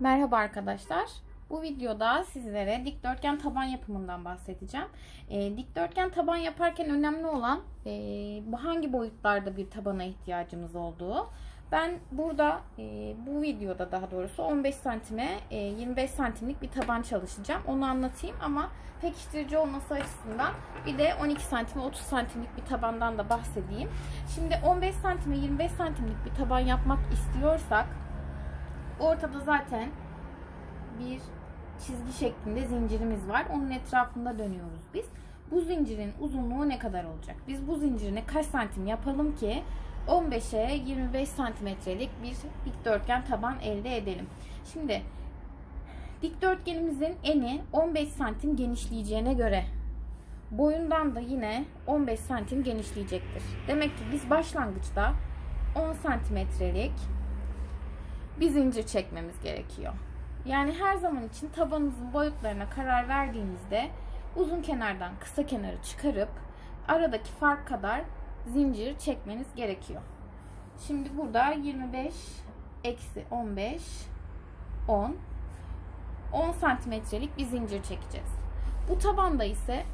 Merhaba arkadaşlar. Bu videoda sizlere dikdörtgen taban yapımından bahsedeceğim. Ee, dikdörtgen taban yaparken önemli olan e, hangi boyutlarda bir tabana ihtiyacımız olduğu. Ben burada e, bu videoda daha doğrusu 15 santime e, 25 santimlik bir taban çalışacağım. Onu anlatayım ama pekiştirici olması açısından bir de 12 santime 30 santimlik bir tabandan da bahsedeyim. Şimdi 15 santime 25 santimlik bir taban yapmak istiyorsak ortada zaten bir çizgi şeklinde zincirimiz var. Onun etrafında dönüyoruz biz. Bu zincirin uzunluğu ne kadar olacak? Biz bu zincirini kaç santim yapalım ki 15'e 25 santimetrelik bir dikdörtgen taban elde edelim. Şimdi dikdörtgenimizin eni 15 santim genişleyeceğine göre boyundan da yine 15 santim genişleyecektir. Demek ki biz başlangıçta 10 santimetrelik bir zincir çekmemiz gerekiyor. Yani her zaman için tabanımızın boyutlarına karar verdiğimizde uzun kenardan kısa kenarı çıkarıp aradaki fark kadar zincir çekmeniz gerekiyor. Şimdi burada 25 eksi 15 10 10 santimetrelik bir zincir çekeceğiz. Bu tabanda ise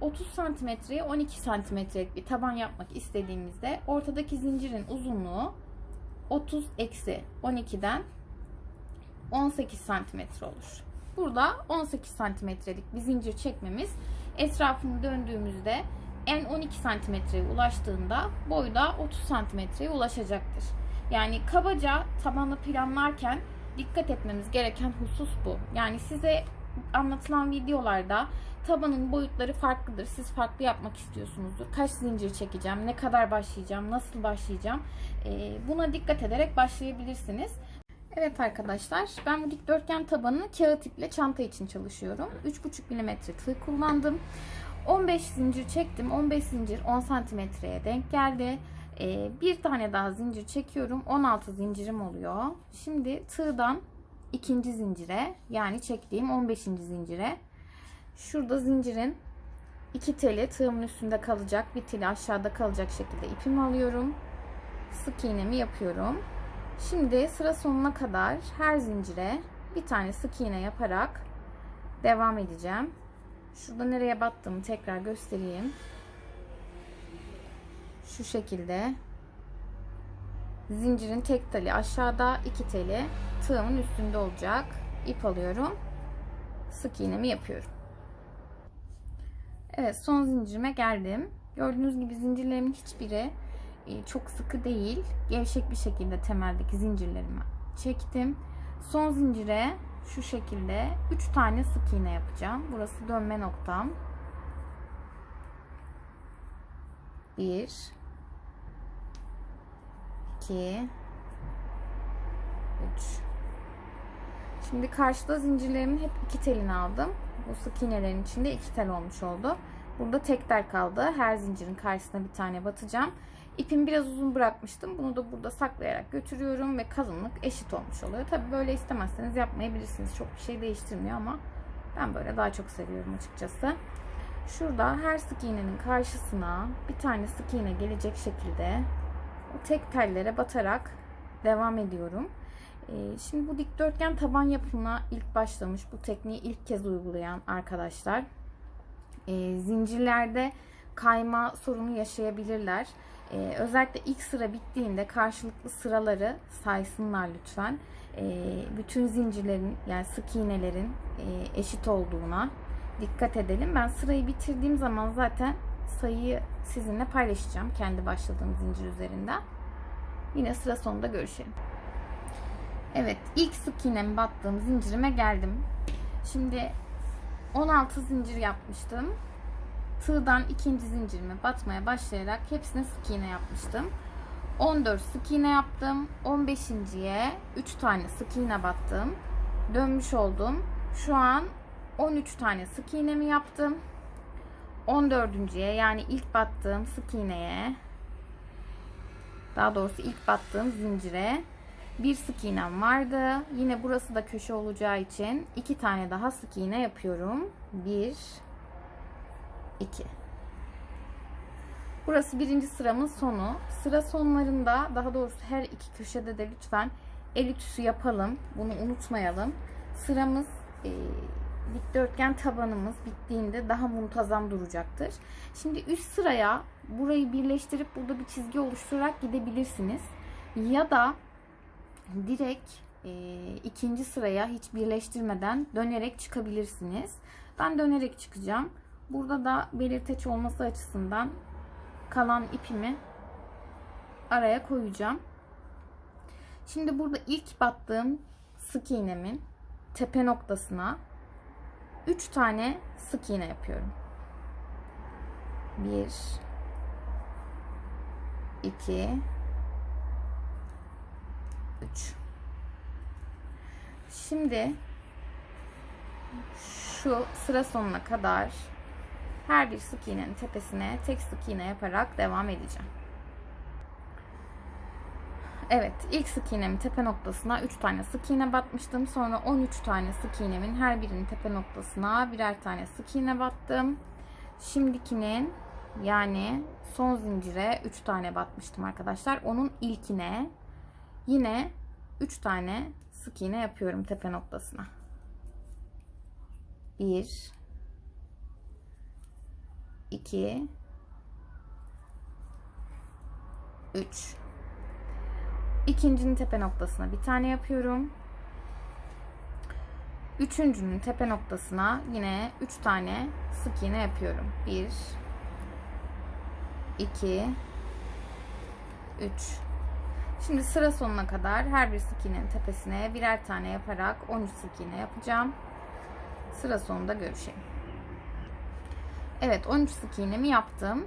30 santimetreye 12 santimetrelik bir taban yapmak istediğimizde ortadaki zincirin uzunluğu 30 eksi 12'den 18 santimetre olur. Burada 18 santimetrelik bir zincir çekmemiz etrafını döndüğümüzde en 12 santimetreye ulaştığında boyu da 30 santimetreye ulaşacaktır. Yani kabaca tabanı planlarken dikkat etmemiz gereken husus bu. Yani size anlatılan videolarda tabanın boyutları farklıdır. Siz farklı yapmak istiyorsunuzdur. Kaç zincir çekeceğim, ne kadar başlayacağım, nasıl başlayacağım. Buna dikkat ederek başlayabilirsiniz. Evet arkadaşlar ben bu dikdörtgen tabanını kağıt iple çanta için çalışıyorum. 3,5 mm tığ kullandım. 15 zincir çektim. 15 zincir 10 santimetreye denk geldi. Ee, bir tane daha zincir çekiyorum. 16 zincirim oluyor. Şimdi tığdan ikinci zincire yani çektiğim 15. zincire şurada zincirin iki teli tığımın üstünde kalacak bir teli aşağıda kalacak şekilde ipimi alıyorum. Sık iğnemi yapıyorum. Şimdi sıra sonuna kadar her zincire bir tane sık iğne yaparak devam edeceğim. Şurada nereye battığımı tekrar göstereyim. Şu şekilde zincirin tek teli aşağıda iki teli tığımın üstünde olacak. İp alıyorum. Sık iğnemi yapıyorum. Evet son zincirime geldim. Gördüğünüz gibi zincirlerimin hiçbiri e, çok sıkı değil. Gevşek bir şekilde temeldeki zincirlerimi çektim. Son zincire şu şekilde 3 tane sık iğne yapacağım. Burası dönme noktam. 1 2 3 Şimdi karşıda zincirlerimin hep iki telini aldım. Bu sık iğnelerin içinde iki tel olmuş oldu. Burada tek tel kaldı. Her zincirin karşısına bir tane batacağım. İpimi biraz uzun bırakmıştım. Bunu da burada saklayarak götürüyorum ve kalınlık eşit olmuş oluyor. Tabi böyle istemezseniz yapmayabilirsiniz. Çok bir şey değiştirmiyor ama ben böyle daha çok seviyorum açıkçası. Şurada her sık iğnenin karşısına bir tane sık iğne gelecek şekilde tek tellere batarak devam ediyorum. Ee, şimdi bu dikdörtgen taban yapımına ilk başlamış, bu tekniği ilk kez uygulayan arkadaşlar e, zincirlerde kayma sorunu yaşayabilirler. Ee, özellikle ilk sıra bittiğinde karşılıklı sıraları saysınlar lütfen. Ee, bütün zincirlerin yani sık iğnelerin e, eşit olduğuna dikkat edelim. Ben sırayı bitirdiğim zaman zaten sayıyı sizinle paylaşacağım kendi başladığım zincir üzerinden. Yine sıra sonunda görüşelim. Evet ilk sık iğnemi battığım zincirime geldim. Şimdi 16 zincir yapmıştım tığdan ikinci zincirimi batmaya başlayarak hepsine sık iğne yapmıştım. 14 sık iğne yaptım. 15.ye 3 tane sık iğne battım. Dönmüş oldum. Şu an 13 tane sık iğnemi yaptım. 14.ye yani ilk battığım sık iğneye daha doğrusu ilk battığım zincire bir sık iğnem vardı. Yine burası da köşe olacağı için iki tane daha sık iğne yapıyorum. Bir 2. Burası birinci sıramın sonu. Sıra sonlarında daha doğrusu her iki köşede de lütfen el ütüsü yapalım. Bunu unutmayalım. Sıramız e, dikdörtgen tabanımız bittiğinde daha muntazam duracaktır. Şimdi üst sıraya burayı birleştirip burada bir çizgi oluşturarak gidebilirsiniz. Ya da direkt e, ikinci sıraya hiç birleştirmeden dönerek çıkabilirsiniz. Ben dönerek çıkacağım. Burada da belirteç olması açısından kalan ipimi araya koyacağım. Şimdi burada ilk battığım sık iğnemin tepe noktasına 3 tane sık iğne yapıyorum. 1 2 3 Şimdi şu sıra sonuna kadar her bir sık iğnenin tepesine tek sık iğne yaparak devam edeceğim. Evet ilk sık iğnemin tepe noktasına 3 tane sık iğne batmıştım. Sonra 13 tane sık iğnemin her birinin tepe noktasına birer tane sık iğne battım. Şimdikinin yani son zincire 3 tane batmıştım arkadaşlar. Onun ilkine yine 3 tane sık iğne yapıyorum tepe noktasına. 1 2 3 İkincinin tepe noktasına bir tane yapıyorum. Üçüncünün tepe noktasına yine 3 tane sık iğne yapıyorum. 1 2 3 Şimdi sıra sonuna kadar her bir sık iğnenin tepesine birer tane yaparak 13 sık iğne yapacağım. Sıra sonunda görüşelim. Evet 13 sık iğnemi yaptım.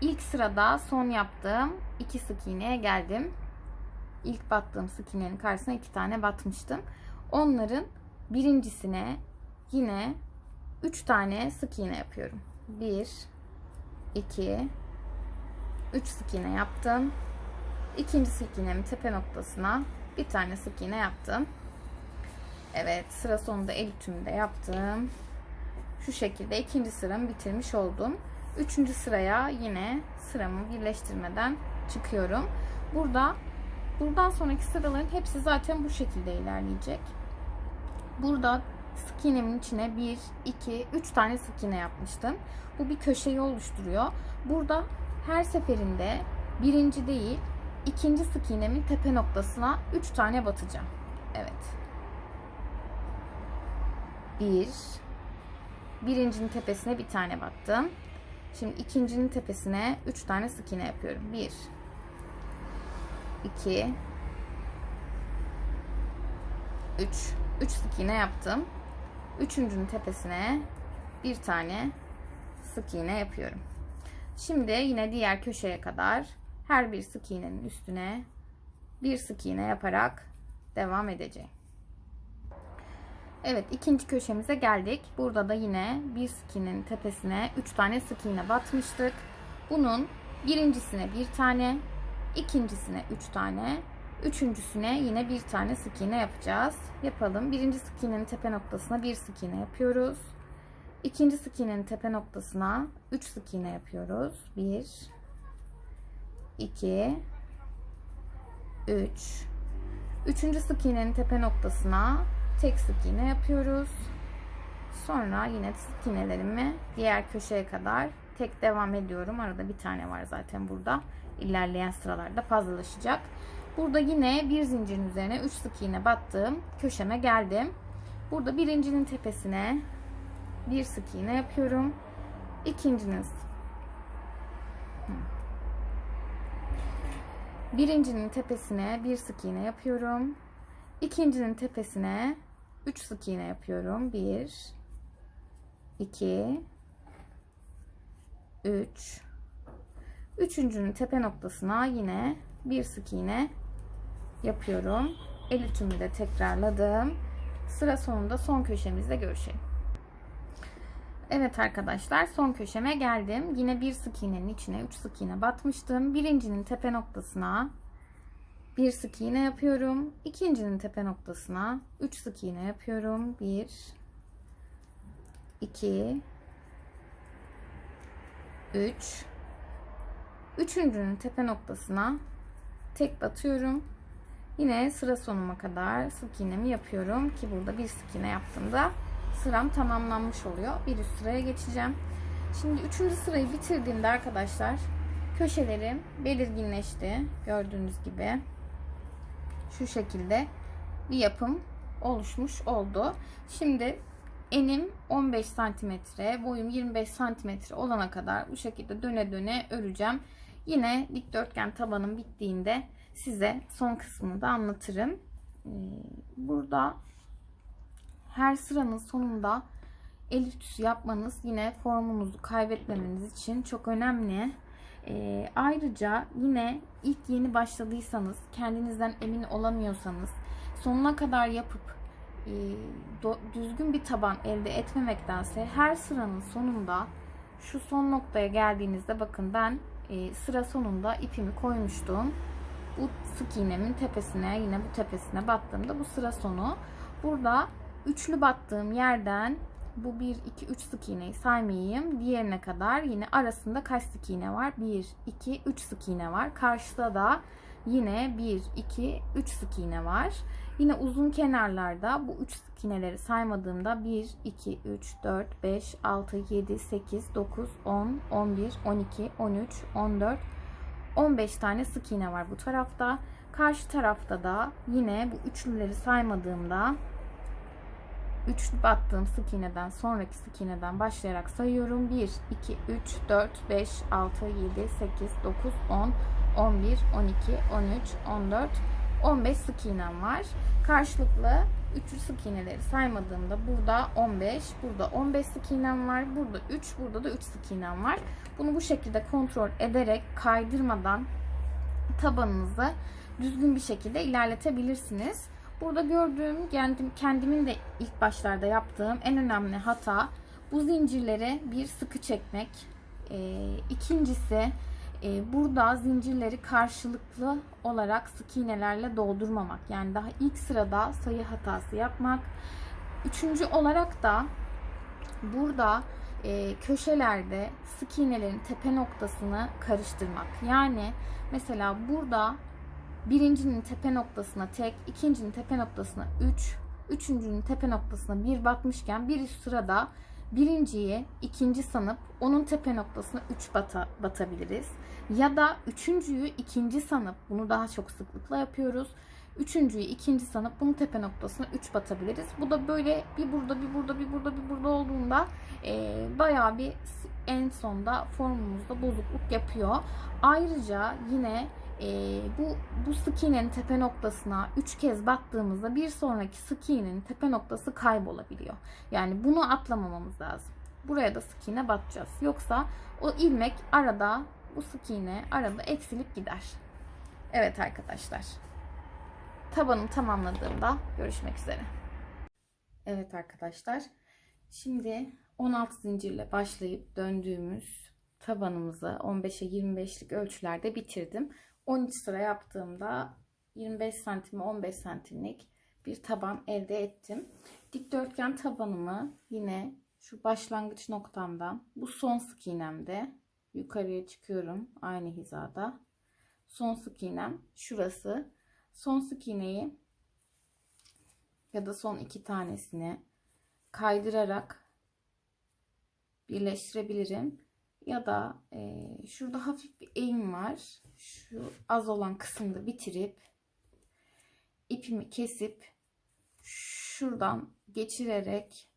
İlk sırada son yaptığım 2 sık iğneye geldim. İlk battığım sık iğnenin karşısına 2 tane batmıştım. Onların birincisine yine 3 tane sık iğne yapıyorum. 1 2 3 sık iğne yaptım. İkinci sık iğnemin tepe noktasına bir tane sık iğne yaptım. Evet sıra sonunda el ütümü de yaptım. Şu şekilde ikinci sıramı bitirmiş oldum. Üçüncü sıraya yine sıramı birleştirmeden çıkıyorum. Burada buradan sonraki sıraların hepsi zaten bu şekilde ilerleyecek. Burada sık iğnemin içine 1, 2, 3 tane sık iğne yapmıştım. Bu bir köşeyi oluşturuyor. Burada her seferinde birinci değil ikinci sık iğnemin tepe noktasına 3 tane batacağım. Evet. 1 Birincinin tepesine bir tane battım. Şimdi ikincinin tepesine 3 tane sık iğne yapıyorum. 1 2 3 3 sık iğne yaptım. Üçüncünün tepesine bir tane sık iğne yapıyorum. Şimdi yine diğer köşeye kadar her bir sık iğnenin üstüne bir sık iğne yaparak devam edeceğim. Evet ikinci köşemize geldik. Burada da yine bir sık iğnenin tepesine 3 tane sık iğne batmıştık. Bunun birincisine bir tane, ikincisine 3 tane, üçüncüsüne yine bir tane sık iğne yapacağız. Yapalım. Birinci sık iğnenin tepe noktasına bir sık iğne yapıyoruz. İkinci sık iğnenin tepe noktasına 3 sık iğne yapıyoruz. 1 2 3 Üçüncü sık iğnenin tepe noktasına tek sık iğne yapıyoruz. Sonra yine sık iğnelerimi diğer köşeye kadar tek devam ediyorum. Arada bir tane var zaten burada. İlerleyen sıralarda fazlalaşacak. Burada yine bir zincirin üzerine 3 sık iğne battım. Köşeme geldim. Burada birincinin tepesine bir sık iğne yapıyorum. İkincinin Birincinin tepesine bir sık iğne yapıyorum. İkincinin tepesine 3 sık iğne yapıyorum. 1 2 3 Üçüncünün tepe noktasına yine bir sık iğne yapıyorum. El ütümü de tekrarladım. Sıra sonunda son köşemizde görüşelim. Evet arkadaşlar son köşeme geldim. Yine bir sık iğnenin içine 3 sık iğne batmıştım. Birincinin tepe noktasına bir sık iğne yapıyorum. İkincinin tepe noktasına 3 sık iğne yapıyorum. 1 2 3 Üçüncünün tepe noktasına tek batıyorum. Yine sıra sonuma kadar sık iğnemi yapıyorum ki burada bir sık iğne yaptığımda sıram tamamlanmış oluyor. Bir üst sıraya geçeceğim. Şimdi üçüncü sırayı bitirdiğimde arkadaşlar köşelerim belirginleşti. Gördüğünüz gibi şu şekilde bir yapım oluşmuş oldu. Şimdi enim 15 santimetre, boyum 25 santimetre olana kadar bu şekilde döne döne öreceğim. Yine dikdörtgen tabanım bittiğinde size son kısmını da anlatırım. Ee, Burada her sıranın sonunda el ütüsü yapmanız yine formunuzu kaybetmemeniz için çok önemli. Ee, ayrıca yine ilk yeni başladıysanız, kendinizden emin olamıyorsanız, sonuna kadar yapıp e, do- düzgün bir taban elde etmemektense her sıranın sonunda şu son noktaya geldiğinizde bakın ben e, sıra sonunda ipimi koymuştum. Bu sık iğnemin tepesine yine bu tepesine battığımda bu sıra sonu. Burada üçlü battığım yerden bu 1 2 3 sık iğneyi saymayayım. Diğerine kadar yine arasında kaç sık iğne var? 1 2 3 sık iğne var. Karşıda da yine 1 2 3 sık iğne var. Yine uzun kenarlarda bu 3 sık iğneleri saymadığımda 1 2 3 4 5 6 7 8 9 10 11 12 13 14 15 tane sık iğne var bu tarafta. Karşı tarafta da yine bu üçlüleri saymadığımda üçlü battığım sık iğneden sonraki sık iğneden başlayarak sayıyorum. 1, 2, 3, 4, 5, 6, 7, 8, 9, 10, 11, 12, 13, 14, 15 sık iğnem var. Karşılıklı üçlü sık iğneleri saymadığımda burada 15, burada 15 sık iğnem var. Burada 3, burada da 3 sık iğnem var. Bunu bu şekilde kontrol ederek kaydırmadan tabanınızı düzgün bir şekilde ilerletebilirsiniz. Burada gördüğüm kendim, kendimin de ilk başlarda yaptığım en önemli hata bu zincirleri bir sıkı çekmek. Ee, ikincisi e, burada zincirleri karşılıklı olarak sık iğnelerle doldurmamak. Yani daha ilk sırada sayı hatası yapmak. Üçüncü olarak da burada e, köşelerde sık iğnelerin tepe noktasını karıştırmak. Yani mesela burada birincinin tepe noktasına tek, ikincinin tepe noktasına 3, üçüncünün tepe noktasına bir batmışken bir üst sırada birinciyi ikinci sanıp onun tepe noktasına 3 bata, batabiliriz. Ya da üçüncüyü ikinci sanıp bunu daha çok sıklıkla yapıyoruz. Üçüncüyü ikinci sanıp bunun tepe noktasına 3 batabiliriz. Bu da böyle bir burada bir burada bir burada bir burada olduğunda e, bayağı bir en sonda formumuzda bozukluk yapıyor. Ayrıca yine e, bu, bu sık iğnenin tepe noktasına 3 kez battığımızda bir sonraki sık iğnenin tepe noktası kaybolabiliyor. Yani bunu atlamamamız lazım. Buraya da sık iğne batacağız. Yoksa o ilmek arada bu sık iğne arada eksilip gider. Evet arkadaşlar. Tabanımı tamamladığımda görüşmek üzere. Evet arkadaşlar. Şimdi 16 zincirle başlayıp döndüğümüz tabanımızı 15'e 25'lik ölçülerde bitirdim. 13 sıra yaptığımda 25 santime 15 santimlik bir taban elde ettim. Dikdörtgen tabanımı yine şu başlangıç noktamdan bu son sık iğnemde yukarıya çıkıyorum aynı hizada. Son sık iğnem şurası. Son sık iğneyi ya da son iki tanesini kaydırarak birleştirebilirim. Ya da e, şurada hafif bir eğim var. Şu az olan kısımda bitirip ipimi kesip şuradan geçirerek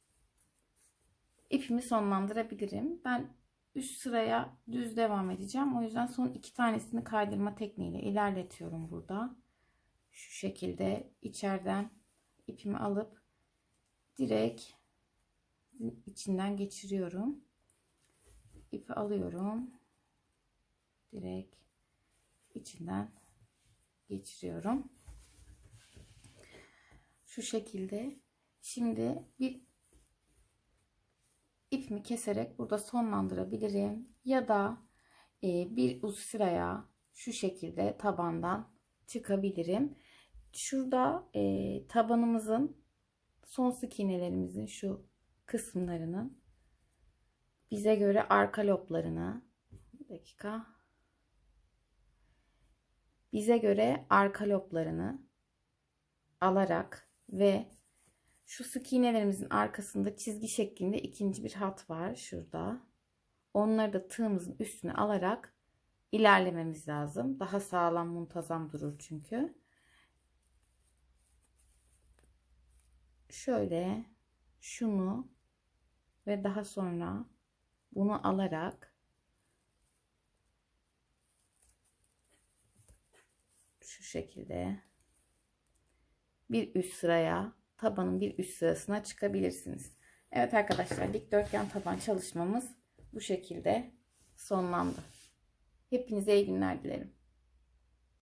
ipimi sonlandırabilirim. Ben üst sıraya düz devam edeceğim. O yüzden son iki tanesini kaydırma tekniğiyle ilerletiyorum burada. Şu şekilde içeriden ipimi alıp direkt içinden geçiriyorum. İpi alıyorum. Direkt içinden geçiriyorum. Şu şekilde. Şimdi bir ipimi keserek burada sonlandırabilirim. Ya da e, bir uz sıraya şu şekilde tabandan çıkabilirim. Şurada e, tabanımızın son sık iğnelerimizin şu kısımlarının bize göre arka loblarını bir dakika bize göre arka loblarını alarak ve şu sık iğnelerimizin arkasında çizgi şeklinde ikinci bir hat var şurada. Onları da tığımızın üstüne alarak ilerlememiz lazım. Daha sağlam muntazam durur çünkü. Şöyle şunu ve daha sonra bunu alarak şu şekilde bir üst sıraya tabanın bir üst sırasına çıkabilirsiniz. Evet arkadaşlar dikdörtgen taban çalışmamız bu şekilde sonlandı. Hepinize iyi günler dilerim.